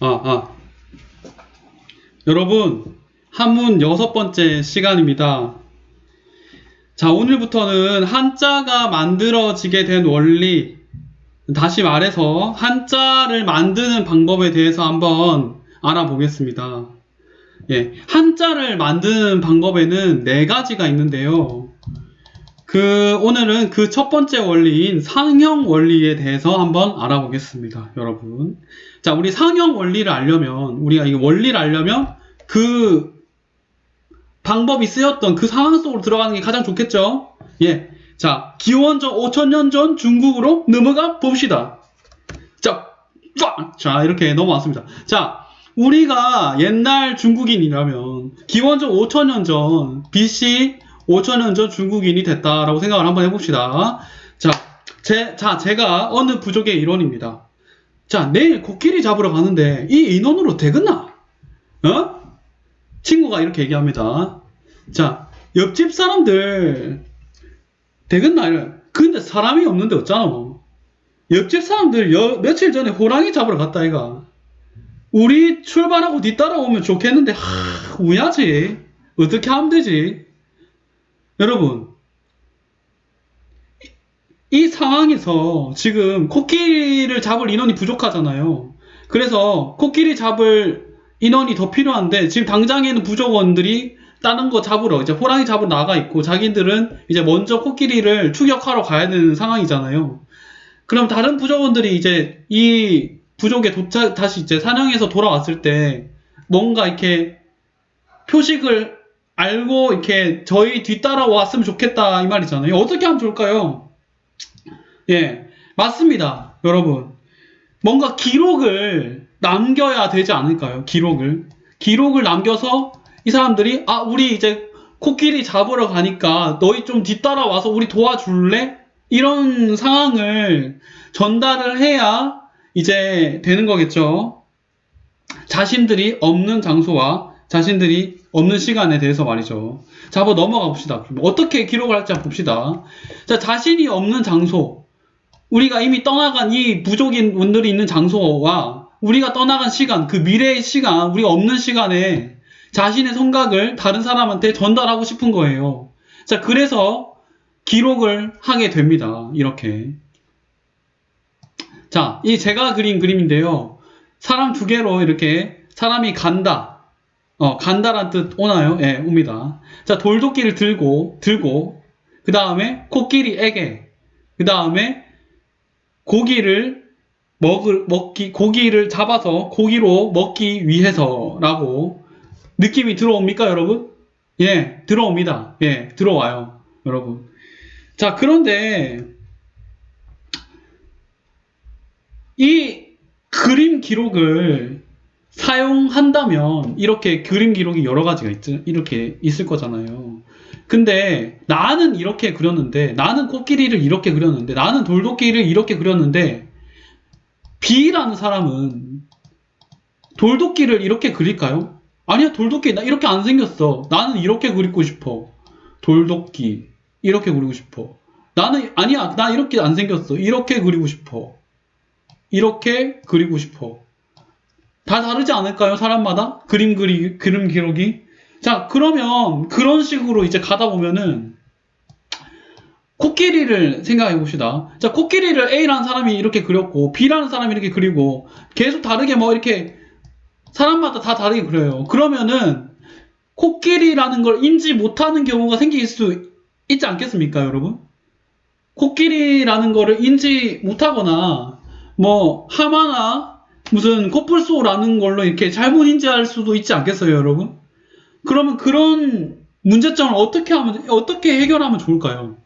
아, 아. 여러분, 한문 여섯 번째 시간입니다. 자, 오늘부터는 한자가 만들어지게 된 원리, 다시 말해서 한자를 만드는 방법에 대해서 한번 알아보겠습니다. 예, 한자를 만드는 방법에는 네 가지가 있는데요. 그, 오늘은 그 첫 번째 원리인 상형 원리에 대해서 한번 알아보겠습니다, 여러분. 자, 우리 상형 원리를 알려면, 우리가 이 원리를 알려면 그 방법이 쓰였던 그 상황 속으로 들어가는 게 가장 좋겠죠? 예. 자, 기원전 5천년 전 중국으로 넘어가 봅시다. 자, 쫙! 자, 이렇게 넘어왔습니다. 자, 우리가 옛날 중국인이라면 기원전 5천년 전 BC 5천년 전 중국인이 됐다라고 생각을 한번 해봅시다. 자, 제, 자, 제가 어느 부족의 일원입니다. 자, 내일 코끼리 잡으러 가는데 이 인원으로 되겠나? 어? 친구가 이렇게 얘기합니다. 자, 옆집 사람들 되겠나? 이래. 근데 사람이 없는데 어쩌나? 옆집 사람들 여- 며칠 전에 호랑이 잡으러 갔다 이가. 우리 출발하고 뒤 따라오면 좋겠는데 하, 우야지. 어떻게 하면 되지? 여러분, 이- 이 상황에서 지금 코끼리를 잡을 인원이 부족하잖아요. 그래서 코끼리 잡을 인원이 더 필요한데 지금 당장에는 부족원들이 다른 거 잡으러 이제 호랑이 잡으러 나가 있고 자기들은 이제 먼저 코끼리를 추격하러 가야 되는 상황이잖아요. 그럼 다른 부족원들이 이제 이 부족에 도착 다시 이제 사냥해서 돌아왔을 때 뭔가 이렇게 표식을 알고 이렇게 저희 뒤따라 왔으면 좋겠다 이 말이잖아요. 어떻게 하면 좋을까요? 예, 맞습니다, 여러분. 뭔가 기록을 남겨야 되지 않을까요? 기록을. 기록을 남겨서 이 사람들이, 아, 우리 이제 코끼리 잡으러 가니까 너희 좀 뒤따라 와서 우리 도와줄래? 이런 상황을 전달을 해야 이제 되는 거겠죠. 자신들이 없는 장소와 자신들이 없는 시간에 대해서 말이죠. 자, 한번 넘어가 봅시다. 어떻게 기록을 할지 한번 봅시다. 자, 자신이 없는 장소. 우리가 이미 떠나간 이 부족인 분들이 있는 장소와 우리가 떠나간 시간, 그 미래의 시간, 우리가 없는 시간에 자신의 생각을 다른 사람한테 전달하고 싶은 거예요. 자, 그래서 기록을 하게 됩니다. 이렇게. 자, 이 제가 그린 그림인데요. 사람 두 개로 이렇게 사람이 간다. 어, 간다란 뜻 오나요? 예, 옵니다. 자, 돌도끼를 들고, 들고, 그 다음에 코끼리에게, 그 다음에 고기를 먹을, 먹기, 고기를 잡아서 고기로 먹기 위해서라고 느낌이 들어옵니까, 여러분? 예, 들어옵니다. 예, 들어와요, 여러분. 자, 그런데 이 그림 기록을 사용한다면 이렇게 그림 기록이 여러 가지가 있, 이렇게 있을 거잖아요. 근데 나는 이렇게 그렸는데 나는 코끼리를 이렇게 그렸는데 나는 돌도끼를 이렇게 그렸는데 B라는 사람은 돌도끼를 이렇게 그릴까요? 아니야 돌도끼 나 이렇게 안 생겼어. 나는 이렇게 그리고 싶어. 돌도끼 이렇게 그리고 싶어. 나는 아니야 나 이렇게 안 생겼어. 이렇게 그리고 싶어. 이렇게 그리고 싶어 다 다르지 않을까요 사람마다 그림 그리 그림 기록이 자, 그러면 그런 식으로 이제 가다 보면은 코끼리를 생각해 봅시다. 자, 코끼리를 A라는 사람이 이렇게 그렸고 B라는 사람이 이렇게 그리고 계속 다르게 뭐 이렇게 사람마다 다 다르게 그려요. 그러면은 코끼리라는 걸 인지 못하는 경우가 생길 수 있지 않겠습니까, 여러분? 코끼리라는 거를 인지 못하거나 뭐 하마나 무슨 코뿔소라는 걸로 이렇게 잘못 인지할 수도 있지 않겠어요, 여러분? 그러면 그런 문제점을 어떻게 하면 어떻게 해결하면 좋을까요?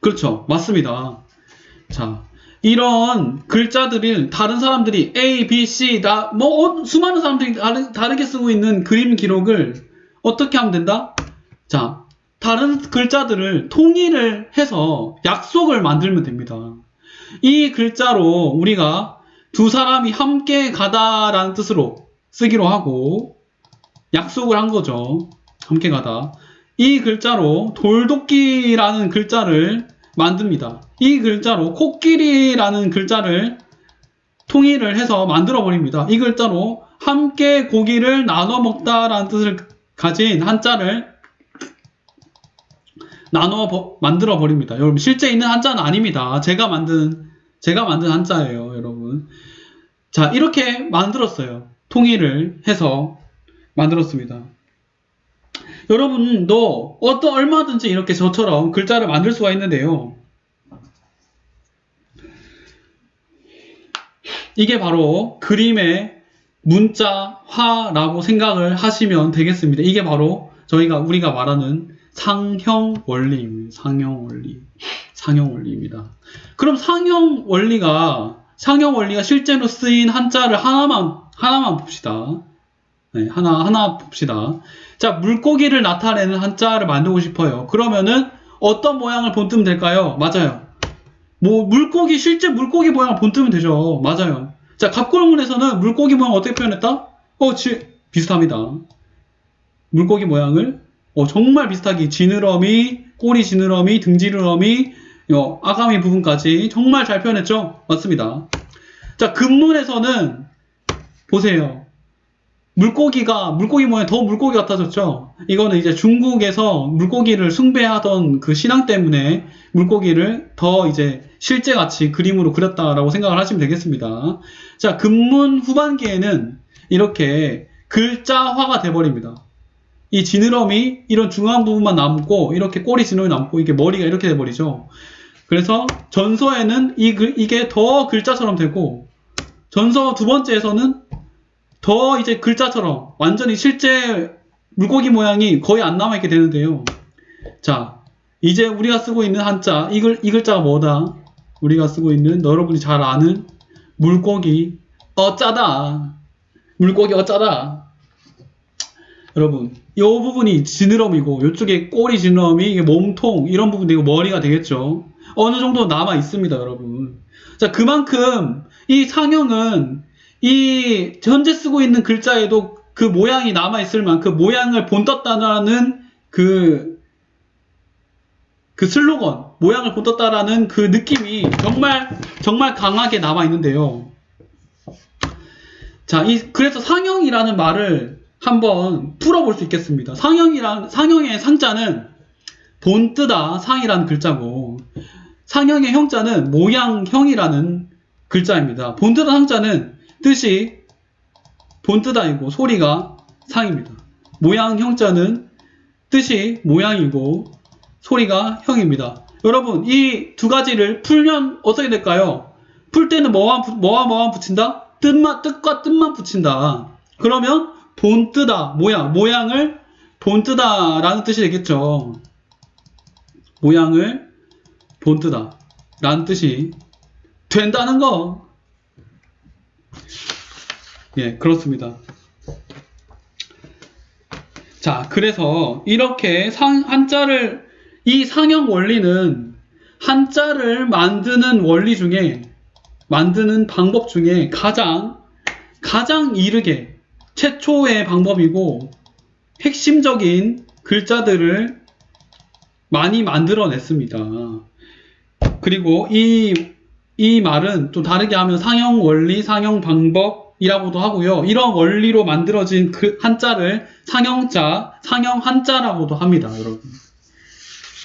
그렇죠. 맞습니다. 자, 이런 글자들을 다른 사람들이 A, B, C 다뭐 수많은 사람들이 다르, 다르게 쓰고 있는 그림 기록을 어떻게 하면 된다? 자, 다른 글자들을 통일을 해서 약속을 만들면 됩니다. 이 글자로 우리가 두 사람이 함께 가다라는 뜻으로 쓰기로 하고 약속을 한 거죠. 함께 가다. 이 글자로 돌도끼라는 글자를 만듭니다. 이 글자로 코끼리라는 글자를 통일을 해서 만들어 버립니다. 이 글자로 함께 고기를 나눠 먹다라는 뜻을 가진 한자를 버- 만들어 버립니다. 여러분 실제 있는 한자는 아닙니다. 제가 만든 제가 만든 한자예요, 여러분. 자, 이렇게 만들었어요. 통일을 해서 만들었습니다. 여러분도 어떤 얼마든지 이렇게 저처럼 글자를 만들 수가 있는데요. 이게 바로 그림의 문자화라고 생각을 하시면 되겠습니다. 이게 바로 저희가 우리가 말하는 상형 원리입니다. 상형 원리. 상형 원리입니다. 그럼 상형 원리가 상형 원리가 실제로 쓰인 한자를 하나만 하나만 봅시다. 네, 하나 하나 봅시다. 자, 물고기를 나타내는 한자를 만들고 싶어요. 그러면은 어떤 모양을 본뜨면 될까요? 맞아요. 뭐 물고기 실제 물고기 모양을 본뜨면 되죠. 맞아요. 자, 갑골문에서는 물고기 모양 어떻게 표현했다? 어, 지, 비슷합니다. 물고기 모양을 어, 정말 비슷하게 지느러미, 꼬리 지느러미, 등 지느러미, 어, 아가미 부분까지 정말 잘 표현했죠? 맞습니다. 자, 근문에서는 보세요. 물고기가 물고기 모양 더 물고기 같아졌죠. 이거는 이제 중국에서 물고기를 숭배하던 그 신앙 때문에 물고기를 더 이제 실제 같이 그림으로 그렸다라고 생각을 하시면 되겠습니다. 자, 근문 후반기에는 이렇게 글자화가 돼버립니다. 이 지느러미 이런 중앙 부분만 남고 이렇게 꼬리 지느러미 남고 이게 머리가 이렇게 돼버리죠. 그래서 전서에는 이 글- 이게 더 글자처럼 되고 전서 두 번째에서는 더 이제 글자처럼 완전히 실제 물고기 모양이 거의 안 남아있게 되는데요. 자, 이제 우리가 쓰고 있는 한자, 이, 글, 이 글자가 뭐다? 우리가 쓰고 있는, 여러분이 잘 아는 물고기, 어짜다. 물고기 어짜다. 여러분, 이 부분이 지느러미고, 이쪽에 꼬리 지느러미, 몸통, 이런 부분 되고 머리가 되겠죠. 어느 정도 남아 있습니다, 여러분. 자, 그만큼 이 상형은 이 현재 쓰고 있는 글자에도 그 모양이 남아 있을 만큼 그 모양을 본떴다라는 그, 그 슬로건, 모양을 본떴다라는 그 느낌이 정말, 정말 강하게 남아 있는데요. 자, 이, 그래서 상형이라는 말을 한번 풀어볼 수 있겠습니다. 상형이란, 상형의 상자는 본 뜨다 상이라는 글자고, 상형의 형자는 모양형이라는 글자입니다. 본 뜨다 상자는 뜻이 본뜻아니고 소리가 상입니다. 모양 형자는 뜻이 모양이고 소리가 형입니다. 여러분 이 두 가지를 풀면 어떻게 될까요? 풀 때는 뭐와 부- 뭐와 뭐와 붙인다? 뜻만 뜻과 뜻만 붙인다. 그러면 본뜨다 모양 모양을 본뜨다라는 뜻이 되겠죠. 모양을 본뜨다 라는 뜻이 된다는 거. 예, 그렇습니다. 자, 그래서 이렇게 상, 한자를, 이 상형 원리는 한자를 만드는 원리 중에, 만드는 방법 중에 가장, 가장 이르게 최초의 방법이고, 핵심적인 글자들을 많이 만들어냈습니다. 그리고 이, 이 말은 또 다르게 하면 상형 원리, 상형 방법이라고도 하고요. 이런 원리로 만들어진 그 한자를 상형자, 상형 한자라고도 합니다, 여러분.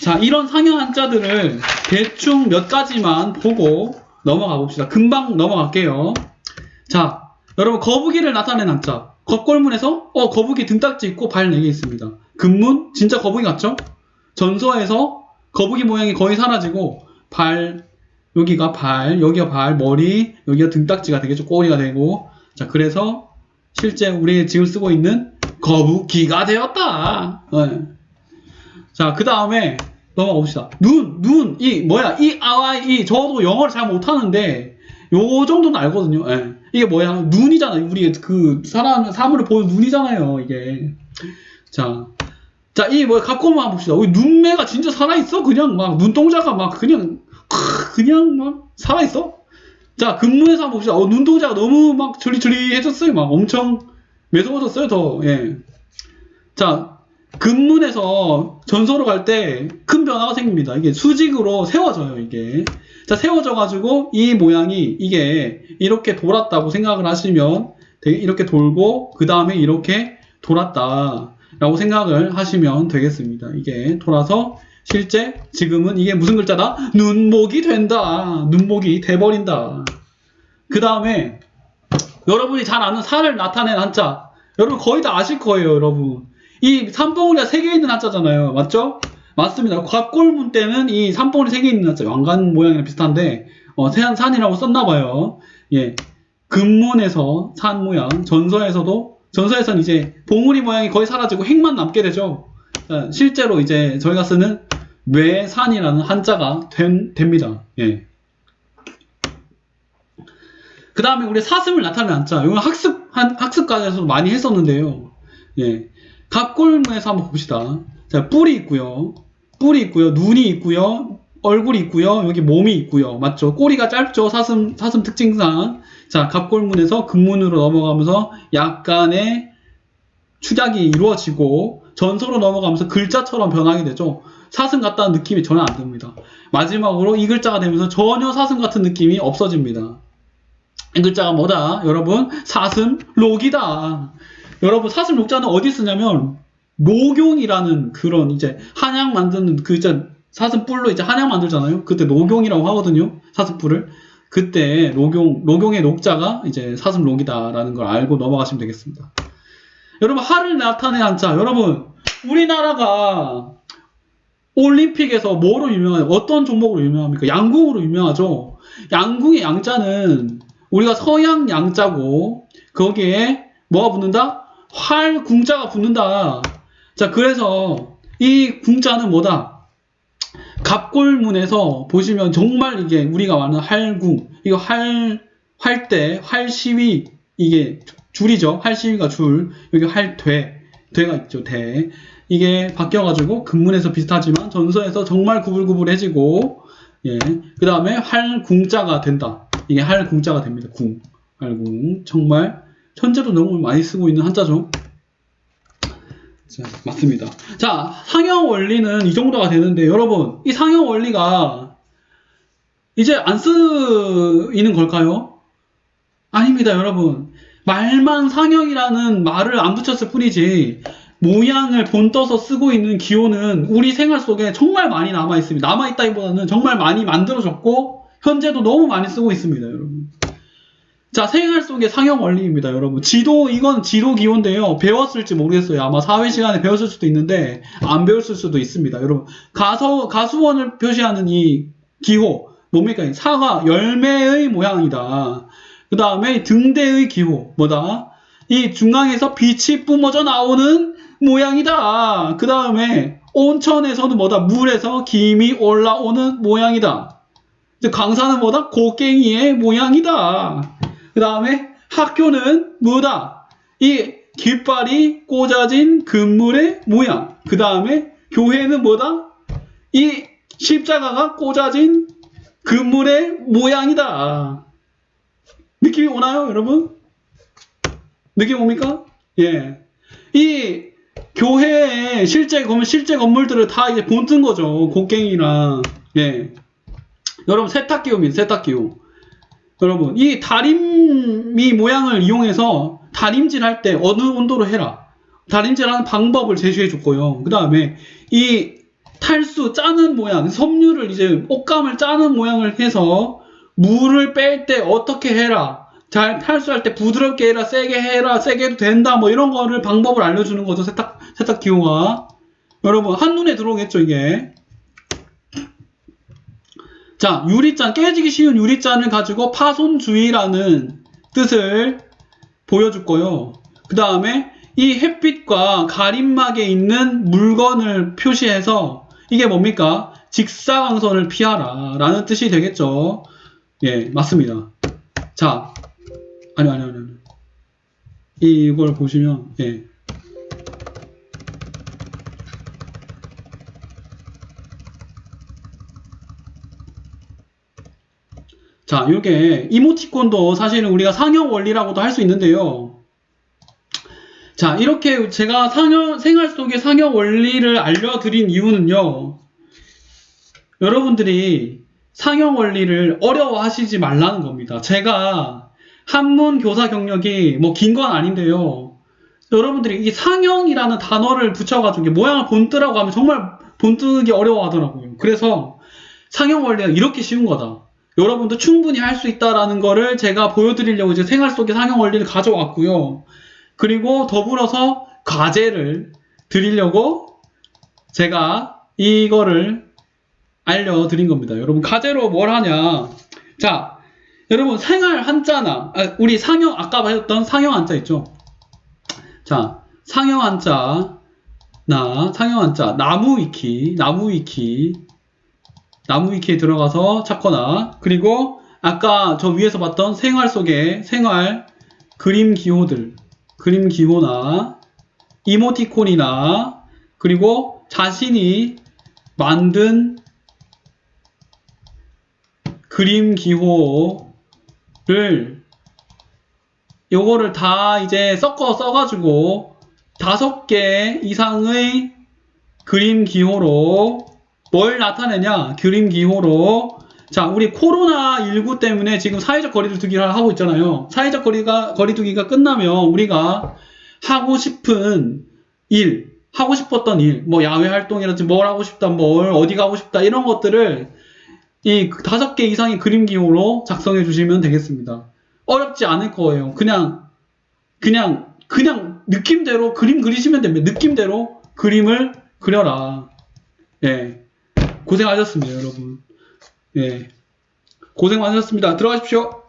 자, 이런 상형 한자들을 대충 몇 가지만 보고 넘어가 봅시다. 금방 넘어갈게요. 자, 여러분 거북이를 나타낸 한자. 겉골문에서 어 거북이 등딱지 있고 발 4개 있습니다. 금문 진짜 거북이 같죠? 전서에서 거북이 모양이 거의 사라지고 발 여기가 발, 여기가 발, 머리, 여기가 등딱지가 되겠죠. 꼬리가 되고. 자, 그래서 실제 우리 지금 쓰고 있는 거북이가 되었다. 네. 자, 그 다음에 넘어가 봅시다. 눈, 눈, 이, 뭐야, 이, 아와, 이, 저도 영어를 잘 못하는데, 요 정도는 알거든요. 예. 이게 뭐야, 눈이잖아요. 우리 그, 사람, 사물을 보는 눈이잖아요, 이게. 자. 자, 이, 뭐, 갖고 만 봅시다. 우리 눈매가 진짜 살아 있어? 그냥 막, 눈동자가 막, 그냥, 크, 그냥 막, 살아 있어? 자, 근무에서 한번 봅시다. 어, 눈동자가 너무 막, 저리저리해졌어요. 막, 엄청 매서워졌어요, 더, 예. 자, 근문에서 전소로 갈 때 큰 변화가 생깁니다. 이게 수직으로 세워져요, 이게. 자, 세워져가지고 이 모양이 이게 이렇게 돌았다고 생각을 하시면 이렇게 돌고 그 다음에 이렇게 돌았다 라고 생각을 하시면 되겠습니다. 이게 돌아서 실제 지금은 이게 무슨 글자다? 눈목이 된다. 눈목이 돼버린다. 그 다음에 여러분이 잘 아는 살을 나타낸 한자. 여러분 거의 다 아실 거예요, 여러분. 이 삼봉우리가 세개 있는 한자잖아요. 맞죠? 맞습니다. 곽골문 때는 이 삼봉우리 세개 있는 한자. 왕관 모양이랑 비슷한데, 어, 세안 산이라고 썼나봐요. 예. 근문에서 산 모양, 전서에서도, 전서에서는 이제 봉우리 모양이 거의 사라지고 핵만 남게 되죠. 자, 실제로 이제 저희가 쓰는 외산이라는 한자가 된, 됩니다. 예. 그 다음에 우리 사슴을 나타내는 한자. 이건 학습, 한, 학습관에서도 많이 했었는데요. 예. 갑골문에서 한번 봅시다. 자, 뿔이 있고요. 뿔이 있고요. 눈이 있고요. 얼굴이 있고요. 여기 몸이 있고요. 맞죠? 꼬리가 짧죠. 사슴, 사슴 특징상. 자, 갑골문에서 근문으로 넘어가면서 약간의 축약이 이루어지고 전서로 넘어가면서 글자처럼 변하게 되죠. 사슴 같다는 느낌이 전혀 안 듭니다. 마지막으로 이 글자가 되면서 전혀 사슴 같은 느낌이 없어집니다. 이 글자가 뭐다? 여러분, 사슴 록이다. 여러분, 사슴 록자는 어디 쓰냐면, 녹용이라는 그런 이제 한약 만드는 그 이제 사슴 뿔로 이제 한약 만들잖아요. 그때 녹용이라고 하거든요. 사슴 뿔을. 그때 녹용, 녹용의 녹자가 이제 사슴 록이다라는 걸 알고 넘어가시면 되겠습니다. 여러분, 하를 나타낸 한자. 여러분, 우리나라가 올림픽에서 뭐로 유명해요? 어떤 종목으로 유명합니까? 양궁으로 유명하죠. 양궁의 양자는 우리가 서양 양자고 거기에 뭐가 붙는다? 활 궁자가 붙는다. 자, 그래서 이 궁자는 뭐다? 갑골문에서 보시면 정말 이게 우리가 아는 할궁, 이거 할, 활대, 활시위, 이게 줄이죠. 활시위가 줄, 여기 할돼, 돼가 있죠, 돼. 이게 바뀌어가지고 근문에서 비슷하지만 전서에서 정말 구불구불해지고, 예. 그 다음에 할궁자가 된다. 이게 할궁자가 됩니다. 궁. 할궁. 정말 현재도 너무 많이 쓰고 있는 한자죠. 자, 맞습니다. 자, 상형 원리는 이 정도가 되는데, 여러분, 이 상형 원리가 이제 안 쓰이는 걸까요? 아닙니다, 여러분. 말만 상형이라는 말을 안 붙였을 뿐이지, 모양을 본떠서 쓰고 있는 기호는 우리 생활 속에 정말 많이 남아 있습니다. 남아 있다기보다는 정말 많이 만들어졌고, 현재도 너무 많이 쓰고 있습니다, 여러분. 자, 생활 속의 상형 원리입니다, 여러분. 지도, 이건 지도 기호인데요. 배웠을지 모르겠어요. 아마 사회 시간에 배웠을 수도 있는데, 안 배웠을 수도 있습니다. 여러분, 가서, 가수원을 표시하는 이 기호, 뭡니까? 사과, 열매의 모양이다. 그 다음에 등대의 기호, 뭐다? 이 중앙에서 빛이 뿜어져 나오는 모양이다. 그 다음에 온천에서는 뭐다? 물에서 김이 올라오는 모양이다. 강사는 뭐다? 곡괭이의 모양이다. 그 다음에 학교는 뭐다? 이 깃발이 꽂아진 금물의 모양. 그 다음에 교회는 뭐다? 이 십자가가 꽂아진 금물의 모양이다. 느낌이 오나요, 여러분? 느낌 옵니까? 예. 이 교회에 실제 건물, 실제 건물들을 다 이제 본뜬 거죠. 곡괭이랑. 예. 여러분, 세탁기호입니다, 세탁기호. 여러분, 이 다림이 모양을 이용해서 다림질 할 때 어느 온도로 해라. 다림질하는 방법을 제시해 줬고요. 그 다음에 이 탈수 짜는 모양, 섬유를 이제 옷감을 짜는 모양을 해서 물을 뺄 때 어떻게 해라. 잘 탈수할 때 부드럽게 해라, 세게 해라, 세게 해도 된다, 뭐 이런 거를 방법을 알려주는 거죠. 세탁, 세탁 기호가. 여러분, 한눈에 들어오겠죠, 이게. 자, 유리잔, 깨지기 쉬운 유리잔을 가지고 파손주의라는 뜻을 보여줄 거요. 그 다음에 이 햇빛과 가림막에 있는 물건을 표시해서 이게 뭡니까? 직사광선을 피하라 라는 뜻이 되겠죠. 예, 맞습니다. 자, 아니, 아니, 아니, 아니. 이걸 보시면, 예. 자, 이게 이모티콘도 사실은 우리가 상형 원리라고도 할 수 있는데요. 자, 이렇게 제가 상형, 생활 속의 상형 원리를 알려드린 이유는요. 여러분들이 상형 원리를 어려워하시지 말라는 겁니다. 제가 한문 교사 경력이 뭐 긴 건 아닌데요. 여러분들이 이 상형이라는 단어를 붙여가지고 모양을 본뜨라고 하면 정말 본뜨기 어려워하더라고요. 그래서 상형 원리가 이렇게 쉬운 거다. 여러분도 충분히 할 수 있다라는 거를 제가 보여드리려고 이제 생활 속의 상형 원리를 가져왔고요. 그리고 더불어서 과제를 드리려고 제가 이거를 알려드린 겁니다. 여러분 과제로 뭘 하냐? 자, 여러분 생활 한자나 아, 우리 상형 아까 배웠던 상형 한자 있죠? 자, 상형 한자 나 상형 한자 나무 위키 나무 위키 나무 위키에 들어가서 찾거나 그리고 아까 저 위에서 봤던 생활 속의 생활 그림 기호들 그림 기호나 이모티콘이나 그리고 자신이 만든 그림 기호를 요거를 다 이제 섞어 써가지고 다섯 개 이상의 그림 기호로 뭘 나타내냐? 그림 기호로. 자 우리 코로나19 때문에 지금 사회적 거리를 두기를 하고 있잖아요. 사회적 거리가 거리두기가 끝나면 우리가 하고 싶은 일 하고 싶었던 일 뭐 야외 활동이라든지 뭘 하고 싶다 뭘 어디 가고 싶다 이런 것들을 이 다섯 개 이상의 그림 기호로 작성해 주시면 되겠습니다. 어렵지 않을 거예요. 그냥 그냥 그냥 느낌대로 그림 그리시면 됩니다. 느낌대로 그림을 그려라. 예 고생하셨습니다 여러분. 예. 고생 많으셨습니다. 들어가십시오